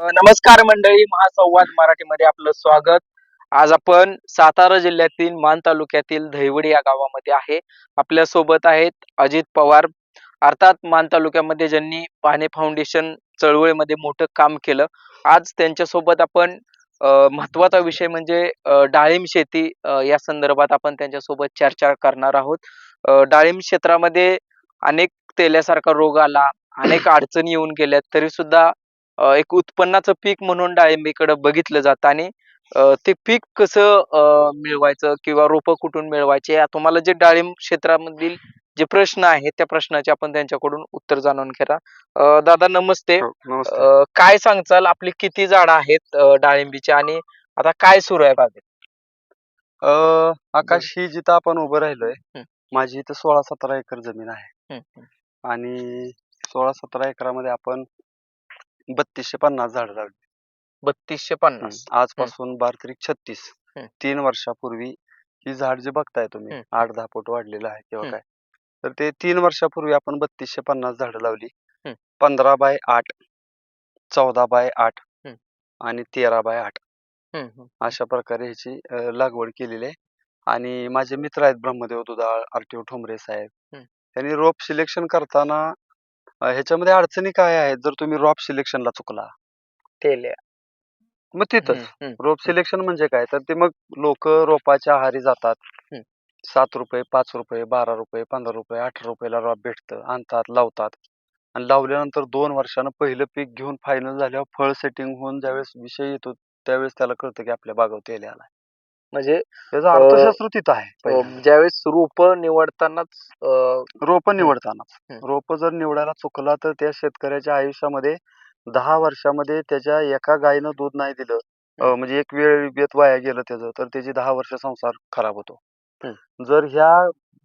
नमस्कार मंडळी महासंवाद मराठीमध्ये आपलं स्वागत. आज आपण सातारा जिल्ह्यातील मान तालुक्यातील दहिवडी या गावामध्ये आहे. आपल्यासोबत आहेत अजित पवार. अर्थात मान तालुक्यामध्ये ज्यांनी पाने फाउंडेशन चळवळीमध्ये मोठं काम केलं आज त्यांच्यासोबत आपण महत्त्वाचा विषय म्हणजे डाळिंब शेती या संदर्भात आपण त्यांच्यासोबत चर्चा करणार आहोत. डाळिंब क्षेत्रामध्ये अनेक तेल्यासारखा रोग आला अनेक अडचणी येऊन गेल्या तरी सुद्धा एक उत्पन्नाचं पीक म्हणून डाळिंबीकडे बघितलं जातं आणि ते पीक कसं मिळवायचं किंवा रोपं कुठून मिळवायचे या तुम्हाला जे डाळिंब क्षेत्रामधील जे प्रश्न आहेत त्या प्रश्नाचे आपण त्यांच्याकडून उत्तर जाणून घेणार. दादा नमस्ते. हो, नमस्ते. काय सांगचाल आपली किती झाडं आहेत डाळिंबीची आणि आता काय सुरू आहे बागेत? अ, आकाश ही जिथं आपण उभं राहिलोय. माझी इथं सोळा सतरा एकर जमीन आहे. आणि सोळा सतरा एकरामध्ये आपण बत्तीसशे पन्नास झाडं लावली बत्तीसशे. पन्नास आजपासून बार त्रिक छत्तीस. तीन वर्षापूर्वी ही झाड जे बघताय तुम्ही. आठ दहा फूट वाढलेलं आहे किंवा. काय तर ते तीन वर्षापूर्वी आपण बत्तीसशे पन्नास झाडं लावली. पंधरा बाय आठ चौदा बाय आठ. आणि तेरा बाय आठ. अशा प्रकारे ह्याची लागवड केलेली आहे आणि माझे मित्र आहेत ब्रह्मदेव दुधाळ आरटीओ ठोंबरे साहेब. त्यांनी रोप सिलेक्शन करताना अ, ह्याच्यामध्ये अडचणी काय आहेत? जर तुम्ही रोप सिलेक्शनला चुकला. तेल्या मग तिथंच. रोप सिलेक्शन म्हणजे काय? तर ते मग लोक रोपाच्या आहारी जातात. हं. सात रुपये पाच रुपये बारा रुपये पंधरा रुपये अठरा रुपयाला रोप भेटतं. आणतात लावतात. आणि लावल्यानंतर दोन वर्षानं पहिलं पीक घेऊन फायनल झाल्यावर फळ सेटिंग होऊन ज्यावेळेस विषय येतो त्यावेळेस त्याला कळतं की आपल्या बागावर तेल आला म्हणजे त्याचं अर्थशास्त्र तिथं आहे. ज्यावेळेस रोप निवडतानाच रोप. निवडतानाच हं. रोप जर निवडायला चुकला तर त्या शेतकऱ्याच्या आयुष्यामध्ये दहा वर्षामध्ये त्याच्या एका गायीनं दूध नाही दिलं. म्हणजे एक वेळ बेत वाया गेलं त्याचं तर त्याची दहा वर्ष संसार खराब होतो. जर ह्या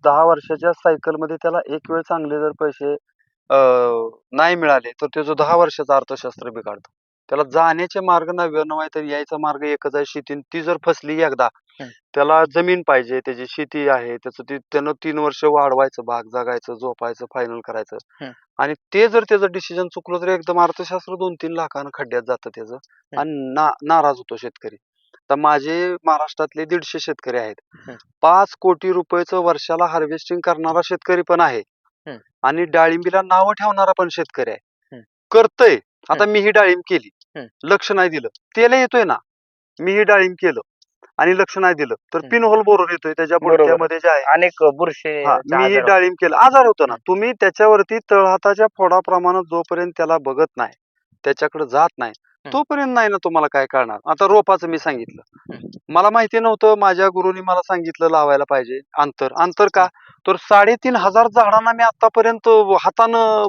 दहा वर्षाच्या सायकलमध्ये त्याला एक वेळ चांगले जर पैसे नाही मिळाले तर त्याचं दहा वर्षाचं अर्थशास्त्र बिघडतं त्याला जाण्याचे मार्ग नव्याण्णव आहे तर यायचा मार्ग एकच आहे शेती ती जर फसली एकदा हं. त्याला जमीन पाहिजे त्याची शेती आहे त्याचं ते त्यानं तीन वर्ष वाढवायचं भाग जगायचं झोपायचं फायनल करायचं हं. आणि ते जर त्याचं डिसिजन चुकलं तर एकदम अर्थशास्त्र दोन तीन लाखानं खड्ड्यात जातं त्याचं हं. आणि ना नाराज होतो शेतकरी तर माझे महाराष्ट्रातले दीडशे शेतकरी आहेत हं. पाच कोटी रुपयाचं वर्षाला हार्वेस्टिंग करणारा शेतकरी पण आहे हं. आणि डाळिंबीला नावं ठेवणारा पण शेतकरी आहे हं. करतय आता मी ही डाळिंब केली हं. लक्ष नाही दिलं तेला येतोय ना मी ही डाळिंब केलं आणि लक्ष नाही दिलं. तर. पिन होल बरोबर येतोय त्याच्या. बुडक्यामध्ये जे आहे. अनेक बुरशे हा मी ही डाळिंब केलं. आजार होतो ना. तुम्ही त्याच्यावरती तळहाताच्या फोडाप्रमाणे जोपर्यंत त्याला बघत नाही त्याच्याकडे जात नाही. तोपर्यंत नाही ना तुम्हाला काय कळणार आता रोपाचं मी सांगितलं. मला माहिती नव्हतं माझ्या गुरुनी मला सांगितलं लावायला पाहिजे अंतर. अंतर का? तर साडेतीन हजार झाडांना मी आतापर्यंत हातानं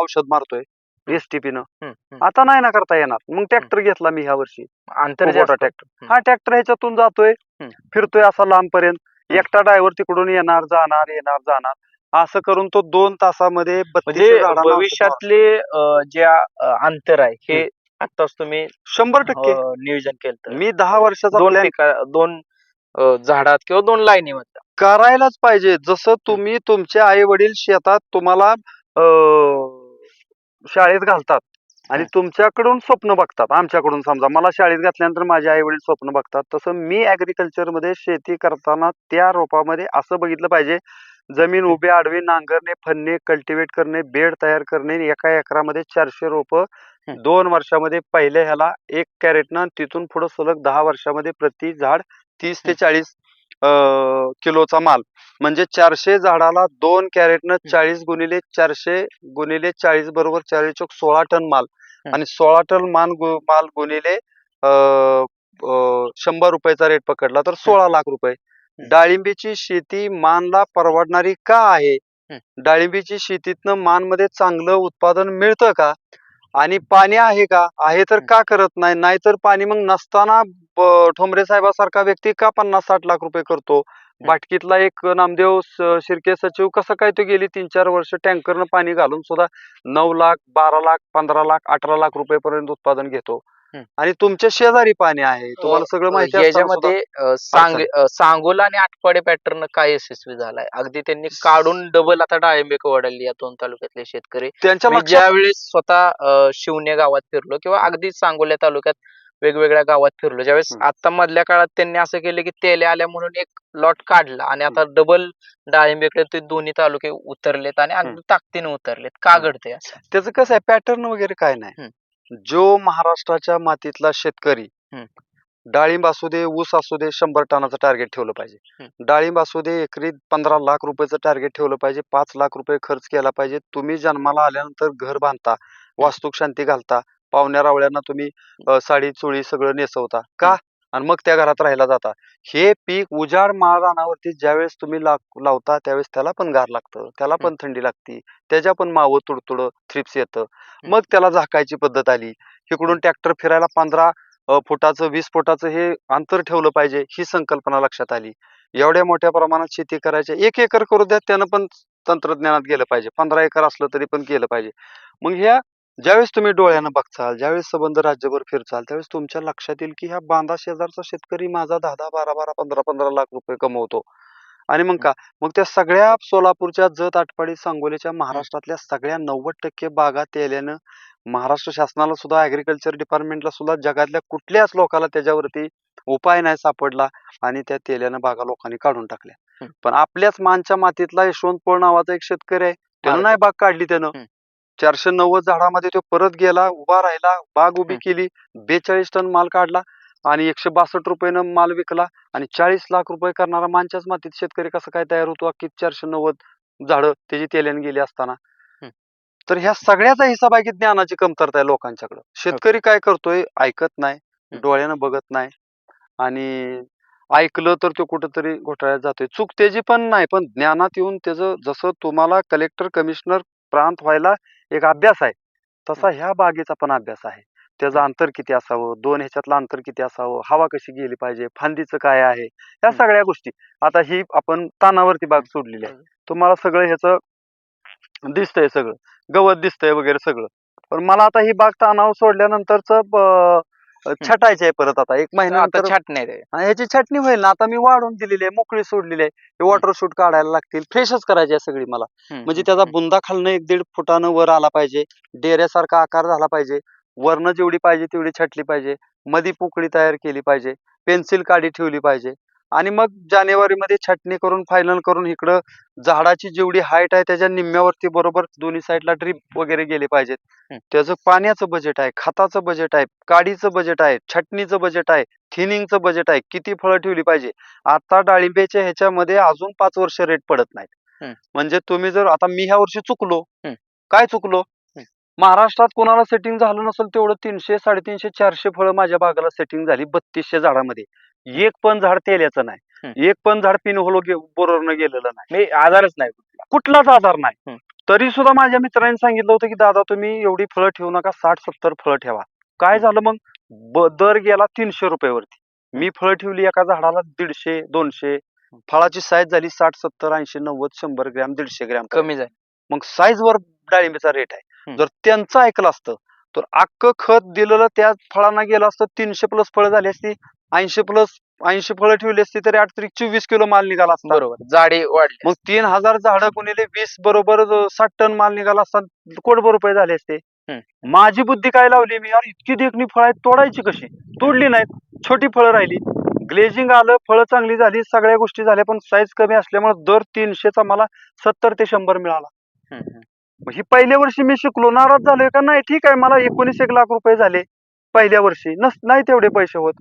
औषध मारतोय. एसटीपीनं आता नाही ना करता येणार. मग ट्रॅक्टर घेतला मी ह्या वर्षी. मोठा. ट्रॅक्टर हं. हा ट्रॅक्टर ह्याच्यातून जातोय. हं. फिरतोय असा लांबपर्यंत. हं. एकटा ड्रायव्हर तिकडून येणार जाणार येणार जाणार. असं करून तो दोन तासामध्ये म्हणजे. भविष्यातले जे अंतर आहे हे आताच तुम्ही शंभर टक्के. अ, नियोजन केलं मी दहा वर्षाचा दोन दोन झाडात किंवा दोन लाईनीमध्ये करायलाच पाहिजे. जसं तुम्ही तुमचे आई वडील शेतात तुम्हाला शाळेत घालतात आणि. तुमच्याकडून स्वप्न बघतात आमच्याकडून समजा मला शाळेत घातल्यानंतर माझे आई वडील स्वप्न बघतात तसं मी ऍग्रिकल्चरमध्ये शेती करताना त्या रोपामध्ये असं बघितलं पाहिजे जमीन उभे आडवे नांगरणे फन्ने कल्टिवेट करणे बेड तयार करणे एका एकरामध्ये चारशे रोप. दोन वर्षामध्ये पहिल्या ह्याला एक कॅरेटनं तिथून पुढे सलग दहा वर्षामध्ये प्रति झाड तीस ते. चाळीस किलोचा माल. म्हणजे चारशे झाडाला दोन कॅरेटनं चाळीस गुणिले चारशे गुणिले चाळीस बरोबर चाळीस चौक सोळा टन माल. आणि सोळा टन मान गु- माल गुणिले शंभर रुपयाचा रेट पकडला तर सोळा लाख रुपये. डाळिंबीची शेती मानला परवडणारी का आहे. डाळिंबीची शेतीतनं मानमध्ये चांगलं उत्पादन मिळतं का? आणि पाणी आहे का? आहे तर. का करत नाही? नाहीतर पाणी मग नसताना ब- ठोंबरे साहेबासारखा व्यक्ती का पन्नास साठ लाख रुपये करतो? बाटकीतला एक नामदेव स- शिर्के सचिव कसं काय तो गेली तीन चार वर्ष टँकरनं पाणी घालून सुद्धा नऊ लाख बारा लाख पंधरा लाख अठरा लाख रुपयेपर्यंत उत्पादन घेतो. आणि तुमच्या शेजारी पाणी आहे. तुम्हाला सगळं माहिती असताना सुद्धा- याच्यामध्ये अ, सांग अ, सांगोला आणि आटपाडी पॅटर्न काय यशस्वी झालाय? अगदी त्यांनी काढून डबल आता डाळिंबे वडलली या दोन तालुक्यातले शेतकरी. त्यांच्या मी लक्षात ज्या वेळेस स्वतः अ, शिवणे गावात फिरलो किंवा अगदी सांगोल्या तालुक्यात वेगवेगळ्या गावात फिरलो ज्यावेळेस हम्म. आता मधल्या काळात त्यांनी असं केलं की तेले आल्या म्हणून एक लॉट काढला आणि आता डबल डाळिंबेकडे ते दोन्ही तालुके उतरलेत आणि अगदी ताकदीने उतरलेत. का हम्म. घडते असं? त्याचं कसं आहे पॅटर्न वगैरे काय नाही. जो महाराष्ट्राच्या मातीतला शेतकरी हम्म. डाळिंब असू दे ऊस असू दे शंभर टनाचं टार्गेट ठेवलं पाहिजे. डाळिंब असू दे एकरी पंधरा लाख रुपयाचं टार्गेट ठेवलं पाहिजे पाच लाख रुपये खर्च केला पाहिजे. तुम्ही जन्माला आल्यानंतर घर बांधता वास्तुक शांती घालता पाहुण्या रावळ्यांना तुम्ही अ, साडी चोळी सगळं नेसवता. का? आणि मग त्या घरात राहायला जाता. हे पीक उजाड माळरानावरती ज्यावेळेस तुम्ही लाव- लावता त्यावेळेस त्याला पण गार लागतं. त्याला पण थंडी लागती. त्याच्या पण मावं तुडतुड थ्रिप्स येतं. मग त्याला झाकायची पद्धत आली. इकडून ट्रॅक्टर फिरायला पंधरा फुटाचं वीस फुटाचं हे अंतर ठेवलं पाहिजे ही संकल्पना लक्षात आली. एवढ्या मोठ्या प्रमाणात शेती करायची. एक एकर करू द्या त्यानं पण तंत्रज्ञानात गेलं पाहिजे. पंधरा एकर असलं तरी पण केलं पाहिजे. मग ह्या ज्यावेळेस तुम्ही डोळ्यानं बघचाल ज्यावेळेस संबंध राज्यभर फिरचाल त्यावेळेस तुमच्या लक्षात येईल की ह्या बांधा शेजारचा शेतकरी माझा दहा दहा बारा बारा पंधरा पंधरा लाख रुपये कमवतो आणि मग का मग त्या सगळ्या सोलापूरच्या जत आटपाडी सांगोलीच्या महाराष्ट्रातल्या सगळ्या नव्वद टक्के बागा तेल्यानं महाराष्ट्र शासनाला सुद्धा ऍग्रिकल्चर डिपार्टमेंटला सुद्धा जगातल्या कुठल्याच लोकाला त्याच्यावरती उपाय नाही सापडला आणि त्या तेल्यानं बागा लोकांनी काढून टाकल्या. पण आपल्याच मानच्या मातीतला यशवंत पोळ नावाचा एक शेतकरी आहे त्यानं. नाही बाग काढली त्यानं. चारशे नव्वद झाडामध्ये तो परत गेला उभा राहिला बाग उभी केली बेचाळीस टन माल काढला आणि एकशे बासष्ट रुपयानं माल विकला आणि चाळीस लाख रुपये करणारा मानच्याच मातीत शेतकरी कसं काय तयार होतो? अख्खी चारशे नव्वद झाडं त्याची तेल्याने गेली असताना. तर ह्या सगळ्याचा हिसाब आहे की ज्ञानाची कमतरता आहे लोकांच्याकडं. शेतकरी काय करतोय? ऐकत नाही. डोळ्यानं बघत नाही आणि ऐकलं तर तो कुठंतरी घोटाळ्यात जातोय. चूक त्याची पण नाही पण ज्ञानात येऊन त्याचं जसं तुम्हाला कलेक्टर कमिशनर प्रांत व्हायला एक अभ्यास आहे. तसा ह्या बागेचा पण अभ्यास आहे. त्याचं अंतर किती असावं? दोन ह्याच्यातलं अंतर किती असावं? हवा कशी गेली पाहिजे? फांदीचं काय आहे? हम्म. सगळ्या गोष्टी. आता ही आपण तानावरती बाग सोडलेली आहे. तुम्हाला सगळं ह्याचं दिसतंय सगळं. गवत दिसतंय वगैरे सगळं. पण मला आता ही बाग तानावर सोडल्यानंतरच छटायची आहे परत आता. एक आता महिन्यानंतर छाटणी आहे आणि ह्याची छाटणी होईल ना. आता मी वाढवून दिलेली आहे मोकळी सोडलेली आहे. वॉटर शूट काढायला लागतील. फ्रेशच करायची आहे सगळी मला. म्हणजे त्याचा. बुंदा खालनं एक दीड फुटानं वर आला पाहिजे. डेऱ्यासारखा आकार झाला पाहिजे. वरनं जेवढी पाहिजे तेवढी छाटली पाहिजे. मधी पोकळी तयार केली पाहिजे. पेन्सिल काडी ठेवली पाहिजे. आणि मग जानेवारी मध्ये छाटणी करून फायनल करून इकडं झाडाची जेवढी हाईट आहे त्याच्या निम्म्यावरती बरोबर दोन्ही साईडला ड्रीप वगैरे गेले पाहिजेत. त्याचं पाण्याचं बजेट आहे खताचं बजेट आहे काडीचं बजेट आहे छटणीचं बजेट आहे थिनिंगचं बजेट आहे किती फळं ठेवली पाहिजे? आता डाळिंबेच्या ह्याच्यामध्ये अजून पाच वर्ष रेट पडत नाहीत. म्हणजे तुम्ही जर आता मी ह्या वर्षी चुकलो. काय चुकलो? महाराष्ट्रात कोणाला सेटिंग झालं नसेल तेवढं तीनशे साडेतीनशे चारशे फळं माझ्या बागाला सेटिंग झाली बत्तीसशे झाडामध्ये. एक पण झाड तेल्याचं नाही. एक पण झाड पिनहोलो बरोबर गेलेलं नाही. मी आजारच नाही कुठला. कुठलाच आधार नाही. तरी सुद्धा माझ्या मित्रांनी सांगितलं होतं की दादा तुम्ही एवढी फळं ठेवू नका साठ सत्तर फळं ठेवा. काय झालं मग? दर गेला तीनशे रुपयावरती. मी फळं ठेवली एका झाडाला दीडशे दोनशे. फळाची साईज झाली साठ सत्तर ऐंशी नव्वद शंभर ग्रॅम दीडशे ग्रॅम. कमी जाईल मग साईज वर डाळिंबीचा रेट आहे. जर त्यांचं ऐकलं असतं तर अख्खं खत दिलेलं त्या फळांना गेलं असतं तीनशे प्लस फळं झाली असती ऐंशी प्लस ऐंशी फळं ठेवली असती तरी आठ तरी चोवीस किलो माल निघाला असता. बरोबर जाडी वाढली मग तीन हजार झाडं गुणिले वीस बरोबर साठ टन माल निघाला असता कोटभर रुपये झाले असते. माझी बुद्धी काय लावली मी? यार इतकी देखणी फळं आहेत तोडायची कशी? तोडली नाहीत छोटी फळं राहिली. ग्लेजिंग आलं फळं चांगली झाली सगळ्या गोष्टी झाल्या पण साईज कमी असल्यामुळे दर तीनशेचा मला सत्तर ते शंभर मिळाला. मग ही पहिल्या वर्षी मी शिकलो. नाराज झालोय का? नाही ठीक आहे मला एकोणीस एक लाख रुपये झाले पहिल्या वर्षी. नस नाही तेवढे पैसे होत.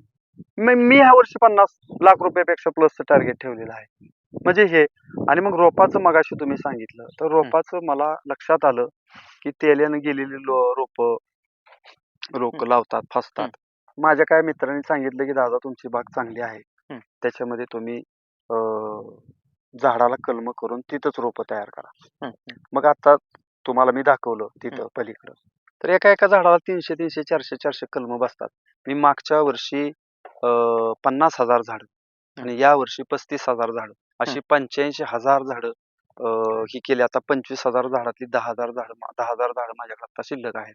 मी मी ह्या वर्षी पन्नास लाख रुपयापेक्षा प्लसचं टार्गेट ठेवलेलं आहे. म्हणजे हे. आणि मग रोपाचं मगाशी तुम्ही सांगितलं. तर रोपाचं मला लक्षात आलं की तेल्यानं गेलेली रोप रोप लावतात फसतात. माझ्या काय मित्रांनी सांगितलं की दादा तुमची बाग चांगली आहे. त्याच्यामध्ये तुम्ही अं, झाडाला कलम करून तिथंच रोप तयार करा. मग आता तुम्हाला मी दाखवलं तिथं पलीकडं. तर एका एका झाडाला तीनशे तीनशे चारशे चारशे कलम बसतात. मी मागच्या वर्षी पन्नास हजार झाड आणि या वर्षी पस्तीस हजार झाड. अशी पंच्याऐंशी हजार झाड ही केली. आता पंचवीस हजार झाडातली दहा हजार झाड दहा हजार झाड माझ्याकडे आता शिल्लक आहेत.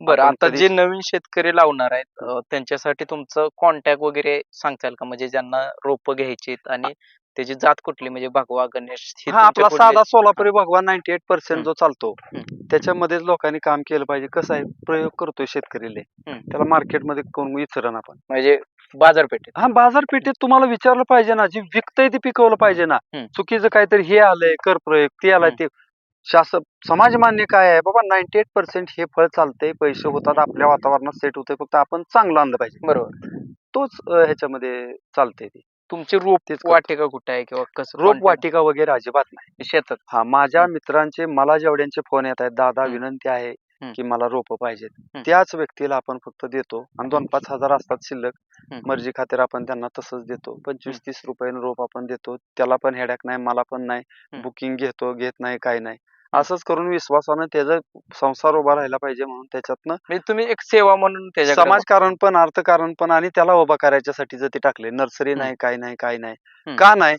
बरं आता जे नवीन शेतकरी लावणार आहेत त्यांच्यासाठी तुमचं कॉन्टॅक्ट वगैरे सांगताल का? म्हणजे ज्यांना रोपं घ्यायची आणि त्याची जात कुठली? म्हणजे भगवा गणेश हे हा तुमच्या आपला साधा सोलापुरी भगवान नाईन्टी एट पर्सेंट. जो चालतो हम्म. त्याच्यामध्येच लोकांनी काम केलं पाहिजे. कसं आहे प्रयोग करतोय शेतकरीले. हम्म. त्याला मार्केटमध्ये कोण विचारण आपण. म्हणजे बाजारपेठेत. हा बाजारपेठेत तुम्हाला विचारलं पाहिजे ना जे विकतंय ते पिकवलं पाहिजे ना. हम्म. चुकीचं काहीतरी हे आलंय कर प्रयोग ते आलाय ते. शासन समाज मान्य काय आहे? बाबा नाईन्टी एट पर्सेंट हे फळ चालतंय पैसे होतात आपल्या वातावरणात सेट होतंय फक्त आपण चांगलं आणलं पाहिजे. बरोबर. तोच अं, ह्याच्यामध्ये चालतंय ते. तुमची रोप तेच करतो. वाटिका कुठे आहे किंवा कसं रोप contact? वाटिका वगैरे अजिबात नाही शेतात हा माझ्या मित्रांचे मला जेवढ्यांचे फोन येत आहेत दादा हम्म. विनंती आहे हम्म. की मला रोप पाहिजेत हम्म. त्याच व्यक्तीला आपण फक्त देतो आणि दोन पाच हजार असतात शिल्लक हम्म. मर्जी खातीर आपण त्यांना तसंच देतो पंचवीस तीस रुपयानं रोप आपण देतो त्याला पण हेडॅक नाही मला पण नाही हम्म. बुकिंग घेतो घेत नाही काय नाही असंच करून विश्वासानं त्याचा संसार उभा राहिला पाहिजे म्हणून त्याच्यातनं म्हणजे तुम्ही एक सेवा म्हणून समाजकारण पण अर्थकारण पण आणि त्याला उभा करायच्यासाठी जर ते टाकले नर्सरी. नाही काय नाही काय नाही. का नाही.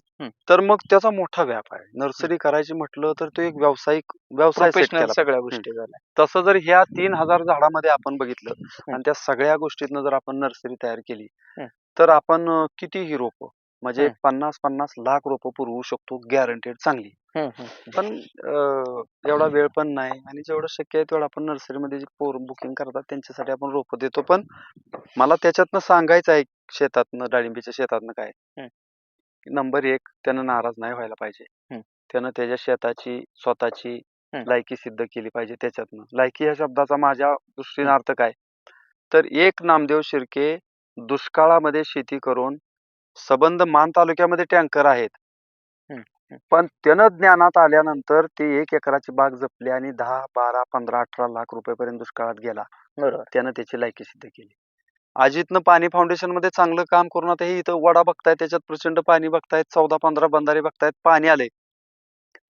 तर मग त्याचा मोठा व्याप आहे नर्सरी करायची म्हटलं तर तो एक व्यावसायिक व्यवसाय सगळ्या गोष्टी झाल्या तसं जर ह्या तीन हजार झाडामध्ये आपण बघितलं. आणि त्या सगळ्या गोष्टीतनं जर आपण नर्सरी तयार केली. तर आपण कितीही रोप म्हणजे. पन्नास पन्नास लाख रोप पुरवू शकतो गॅरंटेड चांगली. पण अं, एवढा वेळ पण नाही आणि जेवढं शक्य आहे तेवढं आपण नर्सरीमध्ये जे पोर बुकिंग करतात त्यांच्यासाठी आपण रोप देतो पण मला त्याच्यातनं सांगायचं आहे शेतातनं डाळिंबीच्या शेतातनं काय. नंबर एक त्यानं नाराज नाही व्हायला पाहिजे. त्यानं त्याच्या शेताची स्वतःची. लायकी सिद्ध केली पाहिजे त्याच्यातनं लायकी ह्या शब्दाचा माझ्या दृष्टीने अर्थ काय तर एक नामदेव शिर्के दुष्काळामध्ये शेती करून सबंध मान तालुक्यामध्ये टँकर आहेत. पण त्यानं ज्ञानात आल्यानंतर ते एक एकराची बाग जपली आणि दहा बारा पंधरा अठरा लाख रुपयेपर्यंत दुष्काळात गेला. बरोबर. त्यानं त्याची लायकी सिद्ध केली. अजितनं पाणी फाउंडेशनमध्ये चांगलं काम करून आता हे इथं वडा बघतायत त्याच्यात प्रचंड पाणी बघतायत चौदा पंधरा बंधारे बघतायत पाणी आलंय.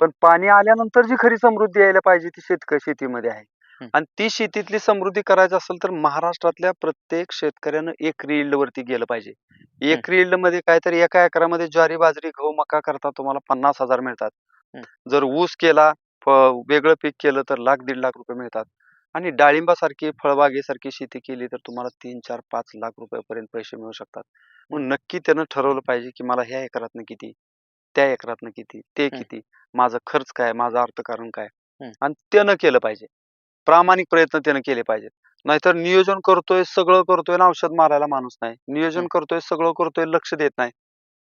पण पाणी आल्यानंतर जी खरी समृद्धी यायला पाहिजे ती शेतक शेतीमध्ये आहे. आणि ती शेतीतली समृद्धी करायची असेल तर महाराष्ट्रातल्या प्रत्येक शेतकऱ्यानं एक यील्ड वरती गेलं पाहिजे. एक यील्डमध्ये काहीतरी एका एकरामध्ये ज्वारी बाजरी गहू मका करता तुम्हाला पन्नास हजार मिळतात. हम्म. जर ऊस केला फ- वेगळं पीक केलं तर लाख दीड लाख रुपये मिळतात. आणि डाळिंबासारखी फळबागेसारखी शेती केली तर तुम्हाला तीन चार पाच लाख रुपयापर्यंत पैसे मिळू शकतात. मग नक्की त्यानं ठरवलं पाहिजे की मला ह्या एकरातनं किती त्या एकरातनं किती ते. किती माझा खर्च काय माझं अर्थकारण काय. आणि त्यानं केलं पाहिजे. प्रामाणिक प्रयत्न त्यानं केले पाहिजेत. नाहीतर नियोजन करतोय सगळं करतोय आणि औषध मारायला माणूस नाही. नियोजन. करतोय सगळं करतोय लक्ष देत नाही.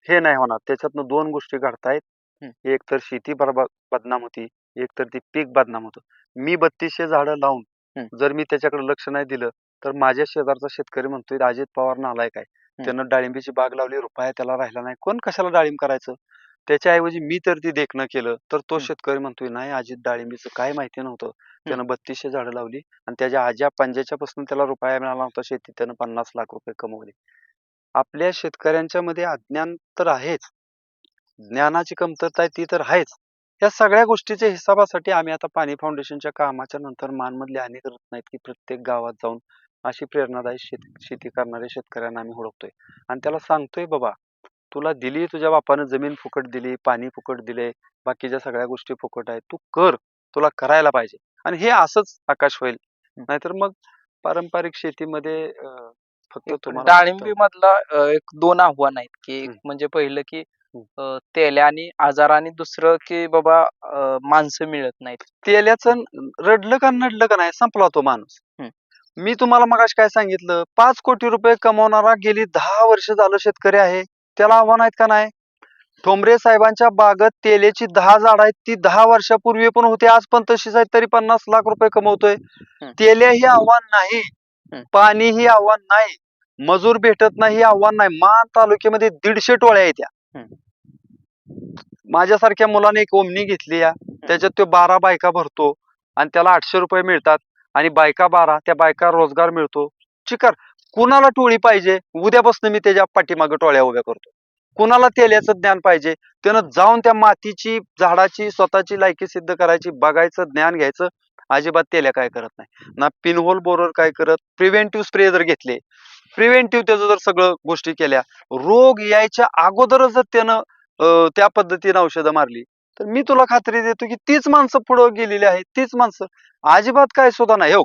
हे नाही होणार. त्याच्यातनं दोन गोष्टी घडतायत. एक तर शेती बरबाद बदनाम होती. एक तर ती पीक बदनाम होतं. मी बत्तीसशे झाडं लावून. जर मी त्याच्याकडे लक्ष नाही दिलं तर माझ्या शेजारचा शेतकरी म्हणतोय अजित पवार नालाय काय त्यानं डाळिंबीची बाग लावली रुपया त्याला राहिला नाही. कोण कशाला डाळिंब करायचं? त्याच्याऐवजी मी तर ती देखणं केलं तर तो. शेतकरी म्हणतोय नाही अजित डाळिंबीचं काय माहिती नव्हतं. त्यानं बत्तीसशे झाडं लावली आणि त्याच्या आज्या पंजाच्या पासून त्याला रुपया मिळाला नव्हता शेतीत त्यानं पन्नास लाख रुपये कमवले. आपल्या शेतकऱ्यांच्या मध्ये अज्ञान तर आहेच. ज्ञानाची कमतरता आहे ती तर आहेच. या सगळ्या गोष्टीच्या हिसाबासाठी आम्ही आता पाणी फाउंडेशनच्या कामाच्या नंतर मानमधले अनेक करत नाहीत की प्रत्येक गावात जाऊन अशी प्रेरणादायी शेती शेती करणाऱ्या शेतकऱ्यांना आम्ही ओळखतोय. आणि त्याला सांगतोय बाबा तुला दिली तुझ्या बापानं जमीन फुकट दिली पाणी फुकट दिले बाकीच्या सगळ्या गोष्टी फुकट आहेत तू कर तुला करायला पाहिजे. आणि हे असंच आकाश होईल. नाहीतर मग पारंपरिक शेतीमध्ये अं, फक्त तुम्हाला डाळिंबी मधला एक दोन आव्हान आहेत की एक हम्म. म्हणजे पहिलं की अं, तेल्या आणि आजार आणि दुसरं की बाबा अं, माणसं मिळत नाहीत. तेल्याचं रडलं का नडलं का नाही संपला तो माणूस. हम्म. मी तुम्हाला मगाशी काय सांगितलं पाच कोटी रुपये कमवणारा गेली दहा वर्ष झालं शेतकरी आहे. त्याला आव्हान आहेत का नाही? ठोंबरे साहेबांच्या बागत तेल्याची दहा झाड आहेत. ती दहा वर्षापूर्वी पण होती. आज पण तशीच आहेत. तरी पन्नास लाख रुपये कमवतोय. तेल्या ही आव्हान नाही. पाणी ही आव्हान नाही. मजूर भेटत नाही ही आव्हान नाही. मान तालुक्यामध्ये दीडशे टोळ्या आहेत त्या माझ्यासारख्या मुलाने एक ओमनी घेतली या. त्याच्यात तो बारा बायका भरतो आणि त्याला आठशे रुपये मिळतात आणि बायका बारा त्या बायका रोजगार मिळतो. चिकार. कुणाला टोळी पाहिजे? उद्यापासून मी त्याच्या पाठीमागे टोळ्या उभ्या करतो. कुणाला तेल्याचं ज्ञान पाहिजे? त्यानं जाऊन त्या मातीची झाडाची स्वतःची लायकी सिद्ध करायची बघायचं ज्ञान घ्यायचं. अजिबात तेल्या काय करत नाही. ना पिनहोल बोरर काय करत? प्रिव्हेंटिव्ह स्प्रे जर घेतले प्रिव्हेंटिव्ह त्याचं जर सगळं गोष्टी केल्या रोग यायच्या अगोदरच जर त्यानं त्या पद्धतीने औषधं मारली तर मी तुला खात्री देतो की तीच माणसं पुढे गेलेली आहेत तीच माणसं. अजिबात काय सुद्धा नाही. हो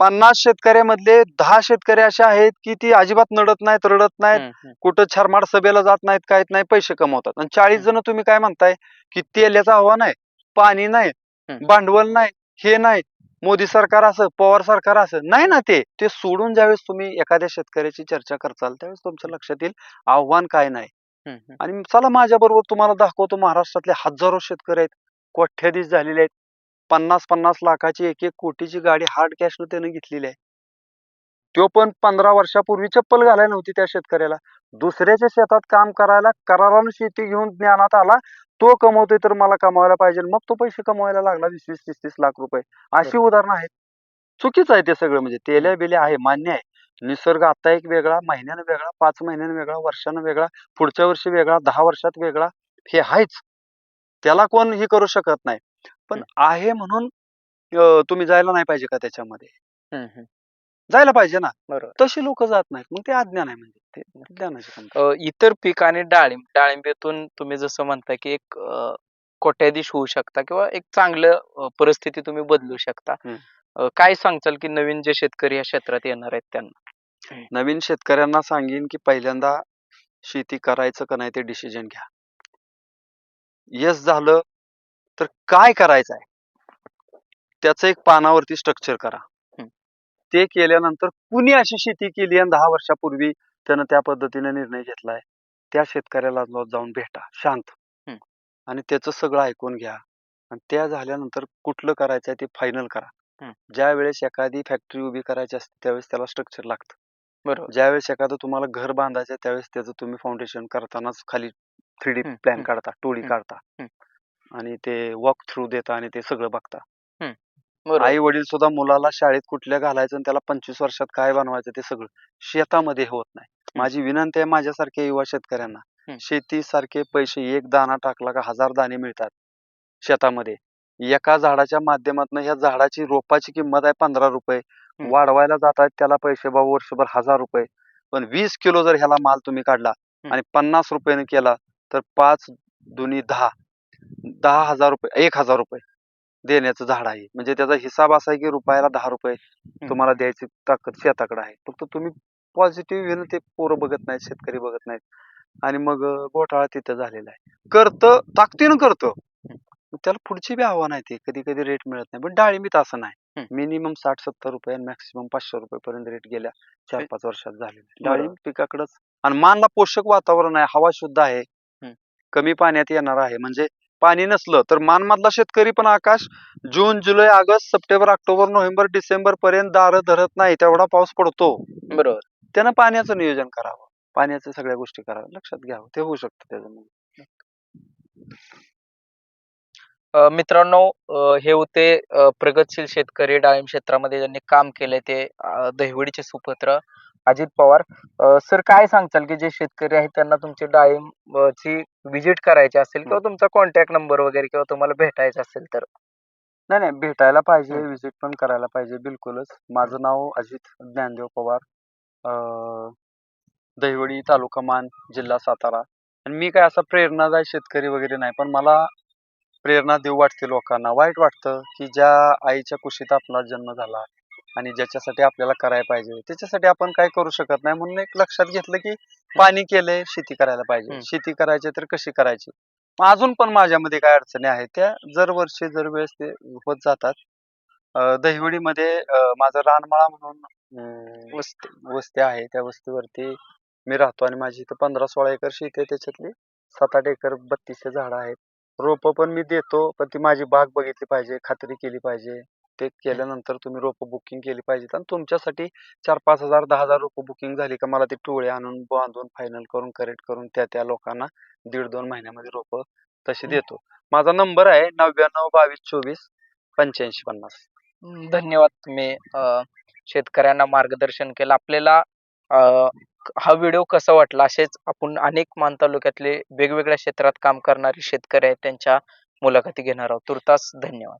पन्नास शेतकऱ्यामधले दहा शेतकरी असे आहेत की ती अजिबात नडत नाहीत रडत नाहीत हम्म. कुठं छरमाड सभेला जात नाहीत काहीत नाही पैसे कमवतात आणि चाळीस जण तुम्ही काय म्हणताय की तेलाचा हवा नाही पाणी नाही हम्म. भांडवल नाही हे नाही मोदी सरकार असं पवार सरकार असं नाही ना ते ते सोडून ज्यावेळेस तुम्ही एखाद्या शेतकऱ्याची चर्चा करताल त्यावेळेस तुमच्या लक्षात येईल आव्हान काय नाही हम्म, हम्म. आणि चला माझ्या बरोबर तुम्हाला दाखवतो महाराष्ट्रातले हजारो शेतकरी आहेत कोट्याधीश झालेले आहेत पन्नास पन्नास लाखाची एक एक कोटीची गाडी हार्ड कॅशनं त्यानं घेतलेली आहे. तो पण पंधरा वर्षापूर्वी चप्पल घालायला नव्हती त्या शेतकऱ्याला. दुसऱ्याच्या शेतात काम करायला करारानं शेती घेऊन ज्ञानात आला तो कमवतोय तर मला कमवायला पाहिजे मग तो पैसे कमवायला लागला वीस वीस तीस तीस लाख रुपये. अशी उदाहरणं आहेत. चुकीचं आहे ते सगळं म्हणजे तेल्या बिले आहे मान्य आहे. निसर्ग आता एक वेगळा महिन्यानं वेगळा पाच महिन्यानं वेगळा वर्षानं वेगळा पुढच्या वर्षी वेगळा दहा वर्षात वेगळा हे आहेच त्याला कोण हे करू शकत नाही. पण आहे म्हणून अं, तुम्ही जायला नाही पाहिजे का त्याच्यामध्ये. जायला पाहिजे ना. बरोबर. तशी लोक जात नाहीत. मग ते अज्ञान आहे म्हणजे. ते ज्ञानाची कमतरता. अ, इतर पीक आणि डाळिंब डाळिंबीतून तुम्ही जसं म्हणता की एक अ, कोट्याधीश होऊ शकता किंवा एक चांगलं अ, परिस्थिती तुम्ही बदलू शकता. अ, काय सांगचाल की नवीन जे शेतकरी या क्षेत्रात येणार आहेत त्यांना? नवीन शेतकऱ्यांना सांगेन की पहिल्यांदा शेती करायचं का नाही ते डिसिजन घ्या. यस झालं तर काय करायचं आहे? त्याचं एक पानावरती स्ट्रक्चर करा. ते केल्यानंतर कुणी अशी शेती केली आणि दहा वर्षापूर्वी त्यानं त्या पद्धतीने निर्णय घेतलाय त्या शेतकऱ्याला जाऊन भेटा. शांत. आणि त्याचं सगळं ऐकून घ्या. आणि त्या झाल्यानंतर कुठलं करायचं आहे ते फायनल करा. ज्या वेळेस एखादी फॅक्टरी उभी करायची असते त्यावेळेस त्याला स्ट्रक्चर लागतं. बरोबर. ज्यावेळेस एखादं तुम्हाला घर बांधायचं त्यावेळेस त्याचं तुम्ही फाउंडेशन करतानाच खाली थ्री डी प्लॅन काढता टू डी हम्म, काढता आणि ते वॉक थ्रू देता आणि ते सगळं बघता. बरोबर. आई वडील सुद्धा मुलाला शाळेत कुठल्या घालायचं आणि त्याला पंचवीस वर्षात काय बनवायचं ते सगळं शेतामध्ये होत नाही. माझी विनंती आहे माझ्यासारख्या युवा शेतकऱ्यांना. शेतीसारखे पैसे एक दाना टाकला का हजार दाणे मिळतात शेतामध्ये. एका झाडाच्या माध्यमातून ह्या झाडाची रोपाची किंमत आहे पंधरा रुपये. वाढवायला जात आहेत त्याला पैसे भाव वर्षभर हजार रुपये. पण वीस किलो जर ह्याला माल तुम्ही काढला. आणि पन्नास रुपयाने केला तर पाच दोन्ही दहा दहा हजार रुपये एक हजार रुपये देण्याचं झाड आहे. म्हणजे त्याचा हिसाब असा आहे की रुपयाला दहा रुपये तुम्हाला द्यायची ताकद शेताकडे आहे. फक्त तुम्ही पॉझिटिव्ह घेणं ते पोरं बघत नाहीत शेतकरी बघत नाहीत. आणि मग घोटाळा तिथं झालेला आहे. करतं ताकदीनं करतं. त्याला पुढची बी आव्हान आहे ते. कधी कधी रेट मिळत नाही. पण डाळिंबीत असं नाही. मिनिमम साठ सत्तर रुपये मॅक्सिमम पाचशे रुपये पर्यंत रेट गेल्या चार पाच वर्षात बरोबर. डाळिंब पिकाकडंच. आणि मानला पोषक वातावरण आहे. हवा शुद्ध आहे. कमी पाण्यात येणार आहे. म्हणजे पाणी नसलं तर मानमधला शेतकरी पण आकाश जून जुलै August September October November December पर्यंत दारं धरत नाही तेवढा पाऊस पडतो. बरोबर. त्यानं पाण्याचं नियोजन करावं. पाण्याच्या सगळ्या गोष्टी कराव्या. लक्षात घ्यावं. ते होऊ शकतं त्याच्यामध्ये. मित्रांनो हे होते प्रगतशील शेतकरी डाळिंब क्षेत्रामध्ये ज्यांनी काम केलंय ते दहिवडीचे सुपुत्र अजित पवार. अ, सर काय सांगताल की जे शेतकरी आहेत त्यांना तुमची डाळिंब अ, ची विजिट करायची असेल किंवा तुमचा कॉन्टॅक्ट नंबर वगैरे किंवा तुम्हाला भेटायचं असेल तर? नाही नाही भेटायला पाहिजे. विजिट पण करायला पाहिजे बिलकुलच. माझं नाव अजित ज्ञानदेव पवार. अं, दहिवडी तालुका मान जिल्हा सातारा. आणि मी काय असा प्रेरणादायी शेतकरी वगैरे नाही पण मला प्रेरणा देऊ वाटते लोकांना. वाईट वाटतं की ज्या आईच्या कुशीत आपला जन्म झाला. आणि ज्याच्यासाठी आपल्याला करायला पाहिजे. त्याच्यासाठी आपण काय करू शकत नाही. म्हणून एक लक्षात घेतलं की पाणी केलंय शेती करायला पाहिजे. शेती करायची तर कशी करायची? मग अजून पण माझ्यामध्ये काय अडचणी आहेत त्या जर वर्षी दर वेळेस ते होत जातात. दहिवडीमध्ये माझं रानमाळा म्हणून अं, मस्त वस्ती आहे. त्या वस्तीवरती मी राहतो आणि माझी इथं पंधरा सोळा एकर शेती आहे. त्याच्यातली सात आठ एकर बत्तीसशे झाडं आहेत. रोपं पण मी देतो पण ती माझी बाग बघितली पाहिजे खात्री केली पाहिजे. ते केल्यानंतर तुम्ही रोपं बुकिंग केली पाहिजेत आणि तुमच्यासाठी चार पाच हजार दहा हजार रोपं बुकिंग झाली का मला ती टोळे आणून बांधून फायनल करून करेक्ट करून त्या त्या लोकांना दीड दोन महिन्यामध्ये रोपं तशी हम्म. देतो. माझा नंबर आहे नव्याण्णव बावीस चोवीस पंच्याऐंशी पन्नास. धन्यवाद. तुम्ही अ, शेतकऱ्यांना मार्गदर्शन केलं. आपल्याला अ, हा व्हिडिओ कसा वाटला? असेच आपण अनेक मान तालुक्यातले वेगवेगळ्या क्षेत्रात काम करणारे शेतकरी आहेत त्यांच्या मुलाखती घेणार आहोत. तुर्तास धन्यवाद.